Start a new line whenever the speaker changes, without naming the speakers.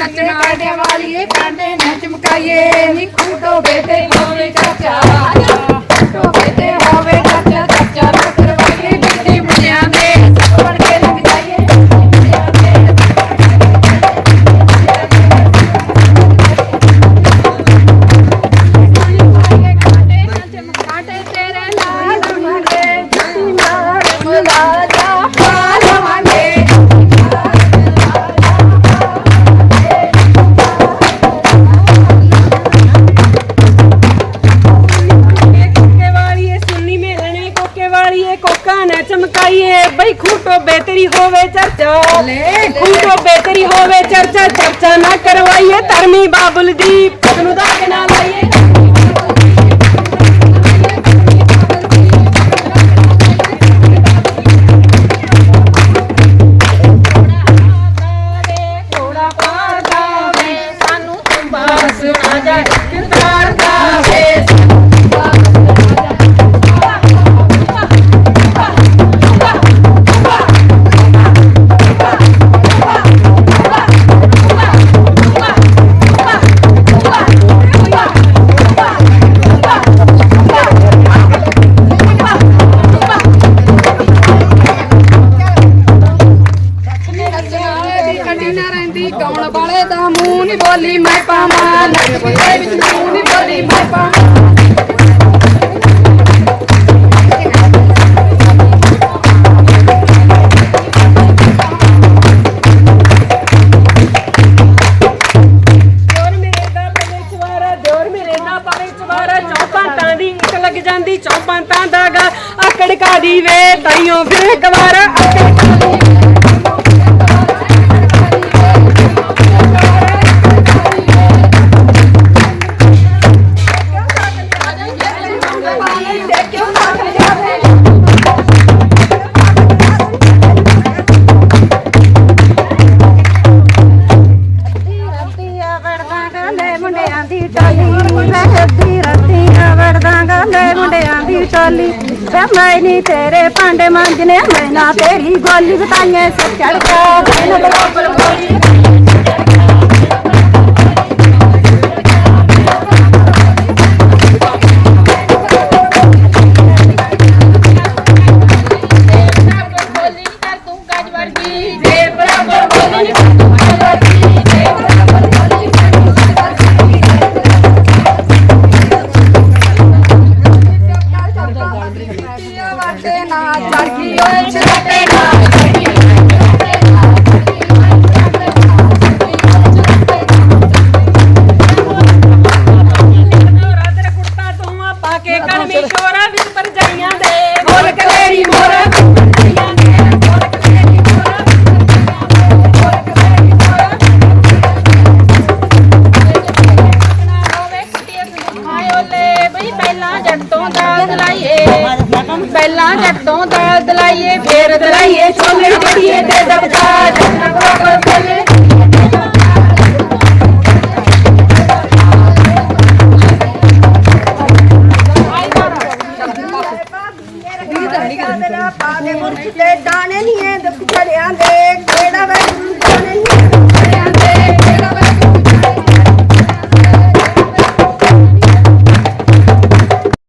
ਨੱਚੇ ਕਾਂਡੇ ਵਾਲੀਏ ਕਾਂਡੇ ਨਾ ਚਮਕਾਈਏ ਨੀ ਖੂਟੋ ਬੇਟੇ ਹੋਵੇ ਚਾਚਾ ਖੂਟੋ
ਖੂਟੋ ਬੇਤਰੀ ਹੋਵੇ ਚਰਚਾ। ਖੂਟੋ ਬੇਤਰੀ ਹੋਵੇ ਚਰਚਾ ਚਰਚਾ ਨਾ ਕਰਵਾਈਏ ਧਰਮੀ ਬਾਬੁਲ ਦੀ। ਪਤਨੂ ਦਾ ਨਾ ਲਾਈਏ।
ਦਾ ਬੋਲੀ ਮੈਂ ਪਾਵਾਂ ਨੱਚ ਦੇ ਵਿੱਚ ਮੂੰਹ ਨਹੀਂ ਬੋਲੀ ਮੈਂ ਪਾਵਾਂ।
ਚੌਪਾਂ ਤਾਂ ਦੀ ਇੱਕ ਲੱਗ ਜਾਂਦੀ, ਚੌਪਾਂ ਤਾਂ ਦਾਗਾ ਆਕੜ ਕਾ ਦੀ ਵੇ, ਤਾਈਓ ਫਿਰ ਗਵਾਰਾ, ਆਕੜ
ਗਾਂਦੇ ਮੁੰਡਿਆਂ ਦੀ ਟੋਲੀ ਮੈਂ ਅੱਧੀ ਵੜਦਾ ਗਾਂਦੇ ਮੁੰਡਿਆਂ ਦੀ ਟੋਲੀ ਵੇ ਮੈਂ ਨਹੀਂ ਤੇਰੇ ਭਾਂਡੇ ਮੰਜਨੇ, ਮੈਂ ਨਾ ਤੇਰੀ ਗੋਲੀ। ਬਤਾਈਏ ਸਿਰ ਚੜਦਾ ਮੈਂ ਬਰਾਬਰ ਬੋਲੀ
না ਪਹਿਲਾਂ ਜੱਟ ਤੋਂ ਦਾਲ ਦਲਾਈਏ, ਫੇਰ ਦਲਾਈਏ, ਛੋਲੇ ਕੁੜੀਏ ਤੇ ਦਬਦਾ ਜੱਟ ਬਰਾਬਰ ਬੋਲੇ
ਪਾਦੇ ਮੁਰਚ ਤੇ ਦਾਣੇ ਨਹੀਂ ਦੁੱਖ ਛੜਿਆਂ ਦੇ ਕਿਹੜਾ ਵੇ